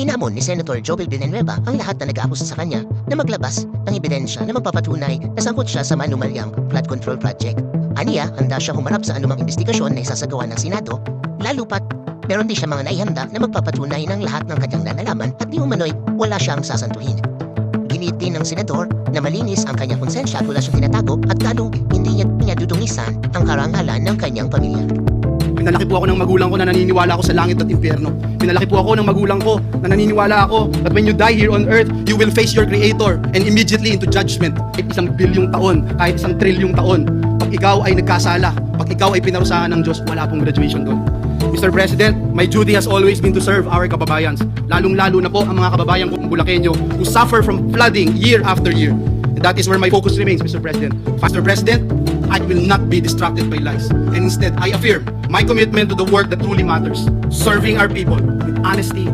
Hinamon ni Senator Joel Villanueva ang lahat na nag-aakusa sa kanya na maglabas ng ebidensya na magpapatunay na sangkot siya sa manumalyang flood control project. Aniya, handa siya humarap sa anumang investigasyon na isasagawa ng Senado, lalo pat meron din siya mga naihanda na magpapatunay ng lahat ng kanyang nalalaman at di umano'y wala siyang sasantuhin. Ginit din ng senador na malinis ang kanyang konsensya at wala siyang tinatago at lalong hindi niya, niya dudungisan ang karangalan ng kanyang pamilya. Pinalaki po ako ng magulang ko na naniniwala ako sa langit at impyerno. Pinalaki po ako ng magulang ko na naniniwala ako that when you die here on earth, you will face your creator and immediately into judgment. Kahit isang bilyong taon, kahit isang trilyong taon, pag ikaw ay nagkasala, pag ikaw ay pinarusahan ng Diyos, wala pong graduation doon. Mr. President, my duty has always been to serve our kababayans, lalong-lalo na po ang mga kababayan kong Bulakenyo who suffer from flooding year after year. And that is where my focus remains, Mr. President. Mr. President, I will not be distracted by lies. And instead, I affirm my commitment to the work that truly matters, serving our people with honesty,